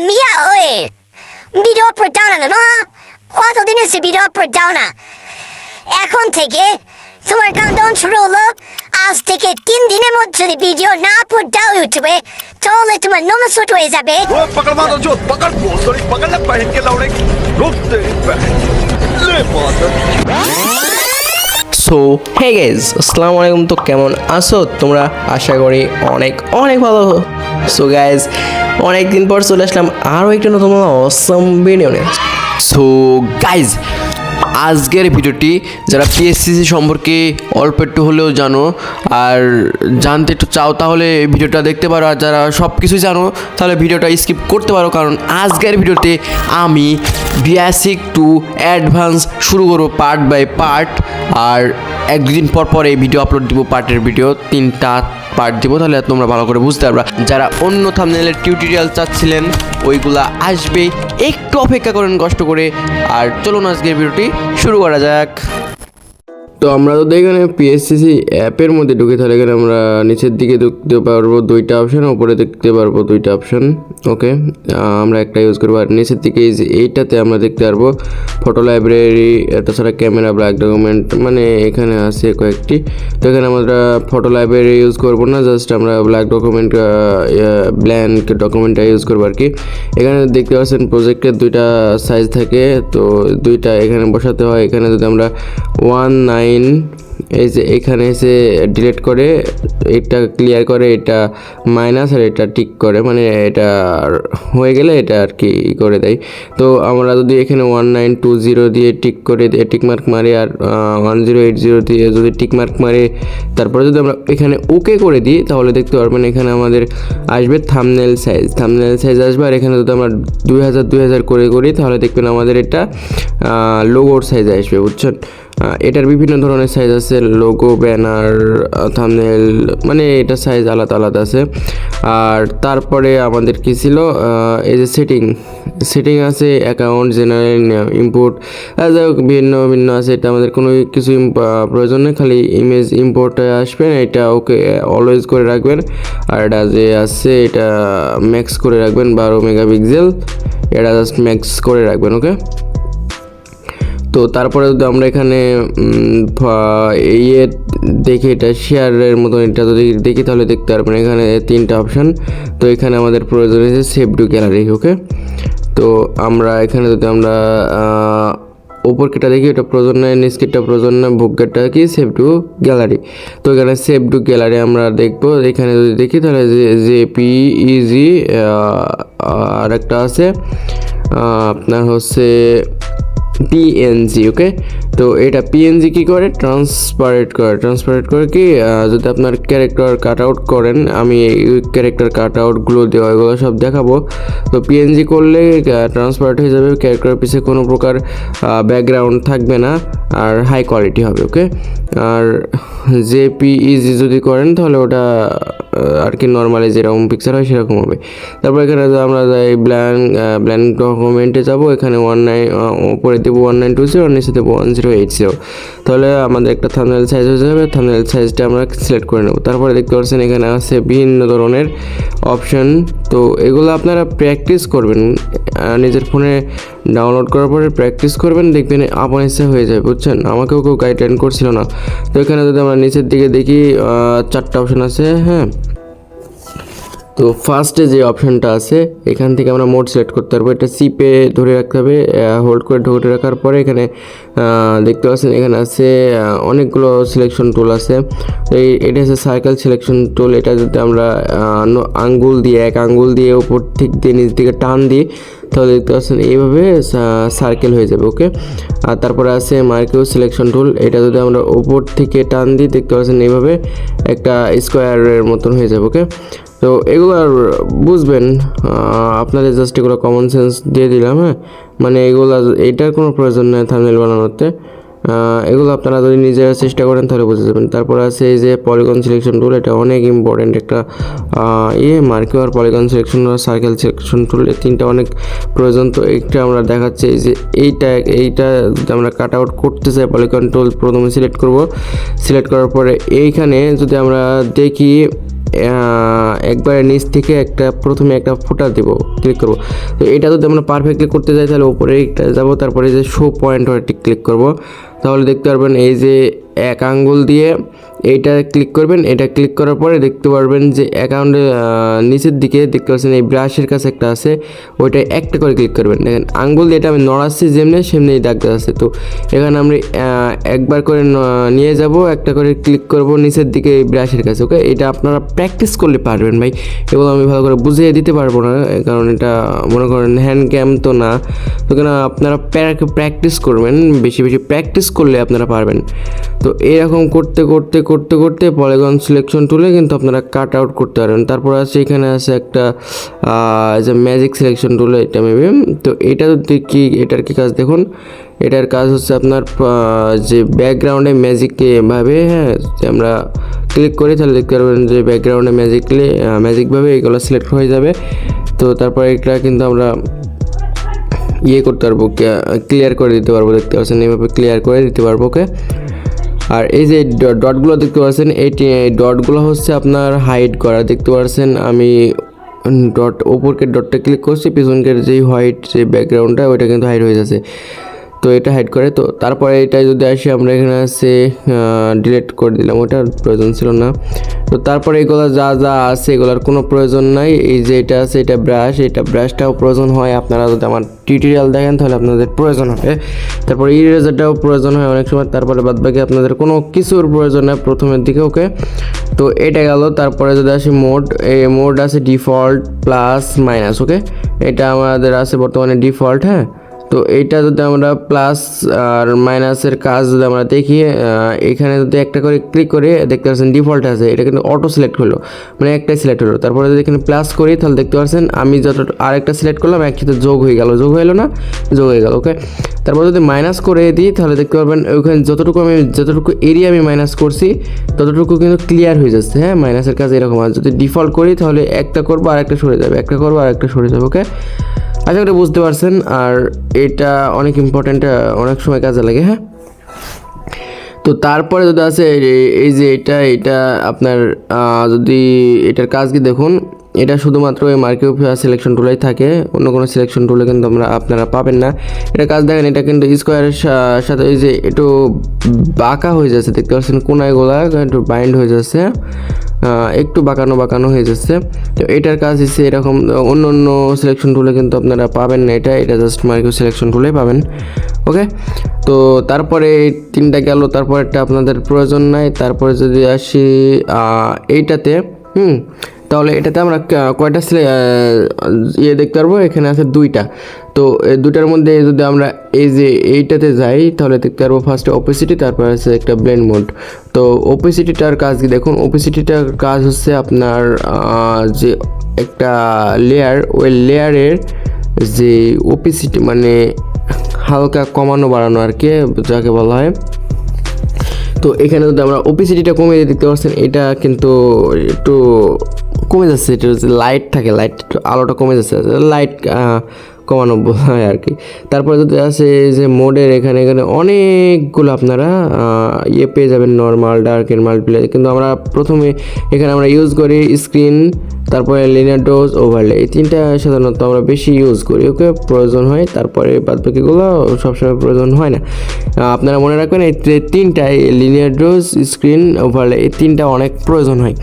miaoe. বিরো প্রদানা না কতদিন হচ্ছে বিরো প্রদানা এখন থেকে তোমার কাউন্টডাউন শুরু হলো আজ থেকে তিন দিনের মধ্যে যদি ভিডিও না পোস্টাও ইউটিউবে তাহলে তোমার নম্বর শুট হয়ে যাবে ও পকড় মারো জোত পকড় বল সরি পকড় না পেহেন কে লাউড়ে রূপ দে লে মাদর সো হে গেজ আসসালামু আলাইকুম তো কেমন আছো তোমরা আশা করি অনেক অনেক ভালো সো গাইজ অনেক দিন পর চলে আসলাম আরও একটা নতুন অসম ভিডিও সো গাইজ আজকের ভিডিওটি যারা পিএসসিসি সম্পর্কে অল্প একটু হলেও জানো আর জানতে একটু চাও, তাহলে ভিডিওটা দেখতে পারো। আর যারা সব কিছুই জানো, তাহলে ভিডিওটা স্কিপ করতে পারো, কারণ আজকের ভিডিওতে আমি বেসিক টু অ্যাডভান্স শুরু করব পার্ট বাই পার্ট আর এক দুদিন পর পর এই ভিডিও আপলোড দিব পার্টের ভিডিও তিনটা পার্ট দিব, তাহলে তোমরা ভালো করে বুঝতে পারবা। যারা অন্য থামনেলের টিউটোরিয়াল চাচ্ছিলেন, ওইগুলা আসবে একটু অপেক্ষা করেন কষ্ট করে। আর চলুন আজকের ভিডিওটি শুরু করা যাক। তো আমরা যদি এখানে পিএসসিসি অ্যাপের মধ্যে ঢুকে তাহলে এখানে আমরা নিচের দিকে দেখতে পারব দুইটা অপশন উপরে দেখতে পারব দুইটা অপশন ওকে আমরা একটা ইউজ করব আর নিচের দিকে এইটাতে আমরা দেখতে পারব ফটো লাইব্রেরি তাছাড়া ক্যামেরা ব্ল্যাক ডকুমেন্ট মানে এখানে আছে কয়েকটি। তো এখানে আমরা ফটো লাইব্রেরি ইউজ করব না জাস্ট আমরা ব্ল্যাক ডকুমেন্ট ব্ল্যাঙ্ক ডকুমেন্টটা ইউজ করব আর কি। এখানে দেখতে পাচ্ছেন প্রজেক্টের দুইটা সাইজ থাকে, তো দুইটা এখানে বসাতে হয়। এখানে যদি আমরা ওয়ান নাইন এই যে এখানে এসে ডিলিট করে, এটা ক্লিয়ার করে, এটা মাইনাস আর এটা টিক করে মানে এটা হয়ে গেলে এটা আর কি করে দেয়। তো আমরা যদি এখানে ওয়ান নাইন টু জিরো দিয়ে টিক করে টিক মার্ক মারি আর ওয়ান জিরো এইট জিরো দিয়ে যদি টিক মার্ক মারি, তারপরে যদি আমরা এখানে ওকে করে দিই, তাহলে দেখতে পারবেন এখানে আমাদের আসবে থামনেল সাইজ থামনেল সাইজ আসবে আর এখানে যদি আমরা দুই হাজার দুই হাজার করে করি, তাহলে দেখবেন আমাদের এটা লোগোর সাইজ আসবে, বুঝছেন? এটার বিভিন্ন ধরনের সাইজ আছে লোগো ব্যানার থামনেল মানে এটা সাইজ আলাদা আলাদা আছে। আর তারপরে আমাদের কি ছিল? এই যে সেটিং সেটিং আছে অ্যাকাউন্ট জেনারেল ইম্পোর্ট যাই হোক, ভিন্ন ভিন্ন আছে, এটা আমাদের কোনো কিছু প্রয়োজন নেই, খালি ইমেজ ইম্পোর্ট আসবেন, এটা ওকে অলওয়েজ করে রাখবেন। আর এটা যে আছে, এটা ম্যাক্স করে রাখবেন, বারো মেগাপিক্সেল, এটা জাস্ট ম্যাক্স করে রাখবেন ওকে তো তারপরে যদি আমরা এখানে ইয়ে দেখি এটা শেয়ারের মতন এটা যদি দেখি তাহলে দেখতে পারবেন এখানে তিনটা অপশান তো এখানে আমাদের প্রয়োজন হয়েছে সেভ টু গ্যালারি ওকে তো আমরা এখানে যদি আমরা উপর কেটা দেখি, এটা প্রয়োজন নেই নিচকেটা প্রয়োজন নেই বুকগেটটা কি? সেভ টু গ্যালারি তো এখানে সেভ টু গ্যালারি আমরা দেখব। এখানে যদি দেখি তাহলে যে জে পি ইজি আর একটা আছে। আপনার হচ্ছে পিএনজি ওকে তো এটা পিএনজি কি করে? ট্রান্সপারেট করে। ট্রান্সপারেট করে কি যদি আপনার ক্যারেক্টার কাট আউট করেন, আমি ক্যারেক্টার কাট আউটগুলো দেওয়া, এগুলো সব দেখাবো। তো পিএনজি করলে ট্রান্সপারেট হয়ে যাবে ক্যারেক্টারের পিছিয়ে কোনো প্রকার ব্যাকগ্রাউন্ড থাকবে না, আর হাই কোয়ালিটি হবে ওকে আর জেপিইজি যদি করেন, তাহলে ওটা আর কি নর্মালি যেরকম পিকচার হয় সেরকম হবে। তারপর এখানে আমরা যাই ব্ল্যাঙ্ক ব্ল্যাঙ্ক ডকুমেন্টে যাব। এখানে ওয়ান নাইন উপরে দেবো ওয়ান নাইন টু জিরো নিচে দেবো ওয়ান জিরো এইট জিরো তাহলে আমাদের একটা থামনেল সাইজ হয়ে যাবে। থামনেল সাইজটা আমরা সিলেক্ট করে নেব। তারপরে দেখতে পাচ্ছেন এখানে আছে বিভিন্ন ধরনের অপশন তো এগুলো আপনারা প্র্যাকটিস করবেন। নিজের ফোনে ডাউনলোড করার পরে প্র্যাকটিস করবেন। দেখবেন আপন ইচ্ছা হয়ে যাবে বুঝছেন? আমাকেও কেউ গাইডলাইন করছিল না। তো এখানে যদি আমরা নিচের দিকে দেখি চারটা অপশন আছে হ্যাঁ? তো ফার্স্টে যে অপশনটা আছে, এখান থেকে আমরা মোড সিলেক্ট করতে পারব। এটা সিপে ধরে রাখতে হবে হোল্ড করে ধরে রাখার পরে এখানে দেখতে পাচ্ছেন এখানে আছে অনেকগুলো সিলেকশন টুল আছে। এই, এটা হচ্ছে সার্কেল সিলেকশন টুল এটা যদি আমরা আঙ্গুল দিয়ে, এক আঙ্গুল দিয়ে ওপর ঠিক দিয়ে নিচ দিকে টান দিই, তাহলে দেখতে পাচ্ছেন এইভাবে সার্কেল হয়ে যাবে ওকে আর তারপরে আছে মার্কিউ সিলেকশন টুল এটা যদি আমরা ওপর থেকে টান দিই, দেখতে পাচ্ছেন এইভাবে একটা স্কোয়ারের মতন হয়ে যাবে ওকে তো এগুলো আর বুঝবেন আপনাদের জাস্ট এগুলো কমন সেন্স দিয়ে দিলাম হ্যাঁ? মানে এগুলো এটার কোনো প্রয়োজন নেই থামনেল বানানোতে। এগুলো আপনারা যদি নিজেরা চেষ্টা করেন তাহলে বুঝে যাবেন। তারপর আছে এই যে পলিগন সিলেকশন টুল এটা অনেক ইম্পর্টেন্ট একটা ইয়ে মার্কিও আর পলিগন সিলেকশন আর সার্কেল সিলেকশন টুল এই তিনটা অনেক প্রয়োজন। তো এইটা আমরা দেখাচ্ছি এই যে এইটা এইটা আমরা কাট আউট করতে চাই পলিগন টুল প্রথমে সিলেক্ট করব। সিলেক্ট করার পরে এইখানে যদি আমরা দেখি একবারে নিচ থেকে একটা প্রথমে একটা ফোটা দেব ক্লিক করব। তো এটা যদি আমরা পারফেক্টলি করতে যাই তাহলে উপরে যাব তারপরে যে শো পয়েন্ট ক্লিক করব। তাহলে দেখতে পারবেন এই যে এক আঙ্গুল দিয়ে এইটা ক্লিক করবেন এটা ক্লিক করার পরে দেখতে পারবেন যে অ্যাকাউন্টে নিচের দিকে দেখতে পাচ্ছেন এই ব্রাশের কাছে একটা আছে ওইটা একটা করে ক্লিক করবেন। দেখেন আঙ্গুল দিয়ে এটা আমি নড়াচ্ছি যেমনি সেমনি ডাকতে আছে। তো এখানে আহ, একবার করে নিয়ে যাব, একটা করে ক্লিক করব নিচের দিকে এই ব্রাশের কাছে ওকে এটা আপনারা প্র্যাকটিস করলে পারবেন ভাই। এগুলো আমি ভালো করে বুঝিয়ে দিতে পারব না, কারণ এটা মনে করেন হ্যান্ড ক্যাম তো না। তো কেন, আপনারা প্র্যাকটিস করবেন, বেশি বেশি প্র্যাকটিস করলে আপনারা পারবেন। তো এরকম করতে করতে করতে করতে পলিগন সিলেকশন টুলে কিন্তু আপনারা কাট আউট করতে পারবেন। তারপর আছে, এখানে আছে একটা যে ম্যাজিক সিলেকশন টুলে এটা মেবি তো এটা কি এটার কি কাজ দেখুন এটার কাজ হচ্ছে আপনার যে ব্যাকগ্রাউন্ডে ম্যাজিককে এভাবে হ্যাঁ আমরা ক্লিক করি, তাহলে দেখতে পারবেন যে ব্যাকগ্রাউন্ডে ম্যাজিকলি ম্যাজিকভাবে এগুলো সিলেক্ট হয়ে যাবে। তো তারপরে এটা কিন্তু আমরা ইয়ে করতে পারব ক্লিয়ার করে দিতে পারব, দেখতে পাচ্ছেন, এইভাবে ক্লিয়ার করে দিতে পারব, ওকে? আর এই যে ডটগুলো দেখতে পাচ্ছেন, এই ডটগুলো হচ্ছে আপনার হাইড করা, দেখতে পাচ্ছেন, আমি ডট, ওপরকে ডটটা ক্লিক করছি পিছনকের যে হোয়াইট যে ব্যাকগ্রাউন্ডটা ওইটা কিন্তু হাইড হয়ে যাচ্ছে। তো এটা হাইড করে। তো তারপরে এটা যদি আসি, আমরা এখানে আছে ডিলিট করে দিলাম। ওটার প্রয়োজন ছিল না। তো তারপরে এগুলো যা যা আছে, এগুলোর কোনো প্রয়োজন নাই। এই যে এটা আছে, এটা ব্রাশ এটা ব্রাশটাও প্রয়োজন হয়। আপনারা যদি আমার টিউটোরিয়াল দেখেন, তাহলে আপনাদের প্রয়োজন হবে। তারপরে ইরেজারটাও প্রয়োজন হয় অনেক সময়। তারপরে বাদ বাকি আপনাদের কোনো কিছুর প্রয়োজন হয় প্রথমের দিকে ওকে তো এটা গেল। তারপরে যদি আসি মোড এই মোড আছে ডিফল্ট প্লাস মাইনাস ওকে এটা আমাদের আছে বর্তমানে ডিফল্ট হ্যাঁ? তো এইটা যদি আমরা প্লাস আর মাইনাসের কাজ যদি আমরা দেখি এখানে যদি একটা করে ক্লিক করে, দেখতে পাচ্ছেন ডিফল্ট আছে। এটা কিন্তু অটো সিলেক্ট হলো মানে একটাই সিলেক্ট হলো। তারপরে যদি এখানে প্লাস করি, তাহলে দেখতে পাচ্ছেন আমি যত আরেকটা সিলেক্ট করলাম, একসাথে যোগ হয়ে গেল, যোগ হয়ে না? যোগ হয়ে গেল ওকে তারপর যদি মাইনাস করে দিই, তাহলে দেখতে পারবেন ওইখানে যতটুকু আমি, যতটুকু এরিয়া আমি মাইনাস করছি, ততটুকু কিন্তু ক্লিয়ার হয়ে যাচ্ছে হ্যাঁ? মাইনাসের কাজ এরকম আর যদি ডিফল্ট করি, তাহলে একটা করব আর একটা সরে যাবে, একটা করব আর একটা সরে যাবে ওকে আশা করি বুঝতে পারছেন, আর এটা অনেক ইম্পর্ট্যান্ট অনেক সময় কাজে লাগে হ্যাঁ? তো তারপরে যদি আছে, এই- যে এটা এটা আপনার যদি এটার কাজ কি দেখুন এটা শুধুমাত্র এই মার্কিউ সিলেকশন টুলেই থাকে, অন্য কোনো সিলেকশন টুলে কিন্তু আমরা আপনারা পাবেন না। এটা কাজ দেখেন, এটা কিন্তু স্কোয়ারের সাথে এই যে একটু বাঁকা হয়ে যাচ্ছে, দেখতে পাচ্ছেন কোনায়গুলা একটু বাইন্ড হয়ে যাচ্ছে একটু বাঁকানো বাঁকানো হয়ে যাচ্ছে। তো এটার কাজ হচ্ছে এরকম, অন্য অন্য সিলেকশন টুলে কিন্তু আপনারা পাবেন না এটা এটা জাস্ট মার্কিউ সিলেকশন টুলেই পাবেন। ওকে? তো তারপরে তিনটা গেল তারপরেরটা আপনাদের প্রয়োজন নাই, তারপরে যদি আসি এইটাতে, হুম তাহলে এটাতে আমরা কয়টা ইয়ে দেখতে পারব? এখানে আছে দুইটা। তো দুইটার মধ্যে যদি আমরা এই যে এইটাতে যাই, তাহলে দেখতে পারব ফার্স্টে অপোসিটি তারপর আছে একটা ব্লেন্ড মোড তো অপোসিটিটার কাজ কি? দেখুন অপোসিটিটার কাজ হচ্ছে আপনার যে একটা লেয়ার ওই লেয়ারের যে ওপিসিটি মানে হালকা কমানো, বাড়ানো আর কি, যাকে বলা হয়। তো এখানে যদি আমরা ওপিসিটিটা দিই, দেখতে পাচ্ছেন এটা কিন্তু একটু কমে যাচ্ছে এটা হচ্ছে লাইট থাকে লাইট আলোটা কমে যাচ্ছে লাইট কমানো হয় আর কি। তারপরে যদি আছে যে মোডের এখানে এখানে অনেকগুলো আপনারা ইয়ে পেয়ে যাবেন নর্মাল ডার্ক এন্ড মাল্টিপ্লাই কিন্তু আমরা প্রথমে এখানে আমরা ইউজ করি স্ক্রিন তারপরে লিনিয়ার ডোজ ওভারলে এই তিনটা সাধারণত আমরা বেশি ইউজ করি ওকে প্রয়োজন হয়, তারপরে বাদ বাকিগুলো সবসময় প্রয়োজন হয় না। আপনারা মনে রাখবেন এই তিনটাই লিনিয়ার ডোজ স্ক্রিন ওভারলে এই তিনটা অনেক প্রয়োজন হয়।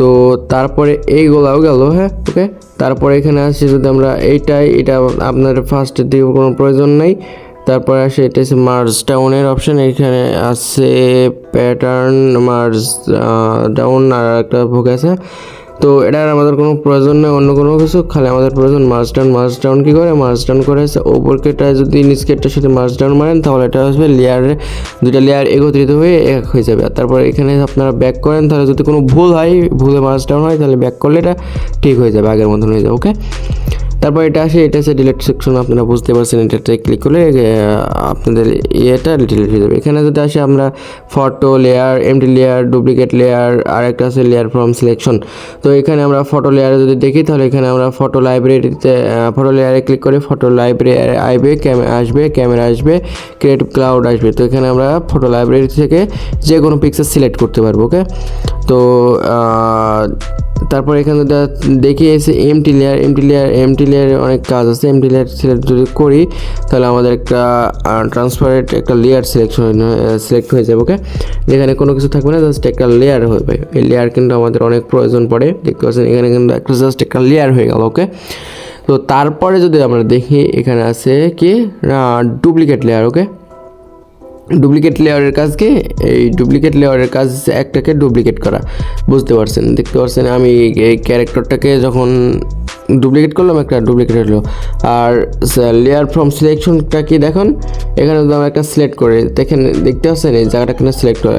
তো তারপরে এইগুলাও গেল হ্যাঁ ওকে তারপরে এখানে আসছে যদি আমরা এইটাই, এটা আপনার ফার্স্টের দিকে কোনো প্রয়োজন নেই। তারপরে আসে এটা হচ্ছে মার্জ ডাউনের অপশান এখানে আছে প্যাটার্ন মার্জ ডাউন আর একটা ভোগ আছে। তো এটার আমাদের কোনো প্রয়োজন নেই, অন্য কোনো কিছু, খালি আমাদের প্রয়োজন মার্চ ডাউন মার্চ ডাউন কী করে? মার্চ ডাউন করে ওপরকেটা যদি নিচকেটটার সাথে মার্চ ডাউন মারেন, তাহলে এটা আসবে লেয়ারে দুটা লেয়ার একত্রিত হয়ে এক হয়ে যাবে। আর তারপরে এখানে আপনারা ব্যাক করেন, তাহলে যদি কোনো ভুল হয়, ভুলে মার্চ ডাউন হয়, তাহলে ব্যাক করলে এটা ঠিক হয়ে যাবে, আগের মতন হয়ে যাবে ওকে তারপর এটা আসে, এটা আছে ডিলেট সেকশন আপনারা বুঝতে পারছেন এটাতে ক্লিক করলে আপনাদের ইয়েটা ডিলেট হয়ে যাবে। এখানে যদি আসে আমরা photo layer empty layer duplicate layer আর একটা আছে লেয়ার ফ্রম সিলেকশন তো এখানে আমরা ফটো লেয়ারে যদি দেখি, তাহলে এখানে আমরা ফটো লাইব্রেরিতে ফটো লেয়ারে ক্লিক করে ফটো লাইব্রেরি আসবে ক্যামেরা আসবে ক্যামেরা আসবে ক্রিয়েটিভ ক্লাউড আসবে। তো এখানে আমরা ফটো লাইব্রেরি থেকে যে কোনো পিকচার সিলেক্ট করতে পারব ওকে তো তারপর এখানে দেখে এসে empty layer empty layer empty লেয়ারে অনেক কাজ আছে। এমটি লেয়ার সিলেক্ট যদি করি, তাহলে আমাদের একটা ট্রান্সপারেন্ট একটা লেয়ার সিলেকশন সিলেক্ট হয়ে যাবে ওকে যেখানে কোনো কিছু থাকবে না জাস্ট একটা লেয়ার হবে। এই লেয়ার কিন্তু আমাদের অনেক প্রয়োজন পড়ে, দেখতে পাচ্ছেন? এখানে কিন্তু একটা জাস্ট একটা লেয়ার হয়ে গেল ওকে তো তারপরে যদি আমরা দেখি, এখানে আছে কি? ডুপ্লিকেট লেয়ার ওকে ডুপ্লিকেট লেয়ারের কাজ কি এই ডুপ্লিকেট লেয়ারের কাজ একটাকে ডুপ্লিকেট করা। বুঝতে পারছেন? দেখতে পারছেন, আমি এই ক্যারেক্টারটাকে যখন ডুপ্লিকেট করলাম, একটা ডুপ্লিকেট হলো। আর লেয়ার ফ্রম সিলেকশনটা কি দেখুন, এখানে যদি আমরা একটা সিলেক্ট করে, দেখেন, দেখতে পাচ্ছেন, এই জায়গাটা কিন্তু সিলেক্ট করে।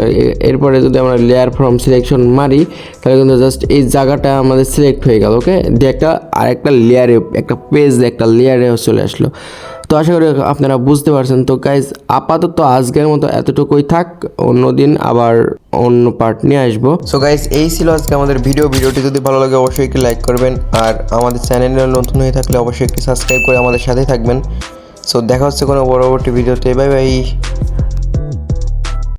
এরপরে যদি আমরা লেয়ার ফ্রম সিলেকশন মারি, তাহলে কিন্তু জাস্ট এই জায়গাটা আমাদের সিলেক্ট হয়ে গেল ওকে দিয়ে একটা আর একটা লেয়ারে একটা পেজ একটা লেয়ারে চলে আসলো। তো আশা করি আপনারা বুঝতে পারছেন। তো গাইজ আপাতত আজকের মতো এতটুকুই থাক, অন্যদিন আবার অন্য পার্ট নিয়ে আসব। সো গাইজ এই ছিল আজকে আমাদের ভিডিও ভিডিওটি যদি ভালো লাগে, অবশ্যই একটি লাইক করবেন। আর আমাদের চ্যানেলে নতুন হয়ে থাকলে অবশ্যই একটি সাবস্ক্রাইব করে আমাদের সাথেই থাকবেন। সো দেখা হচ্ছে কোনো পরবর্তী ভিডিওতে বাই বাই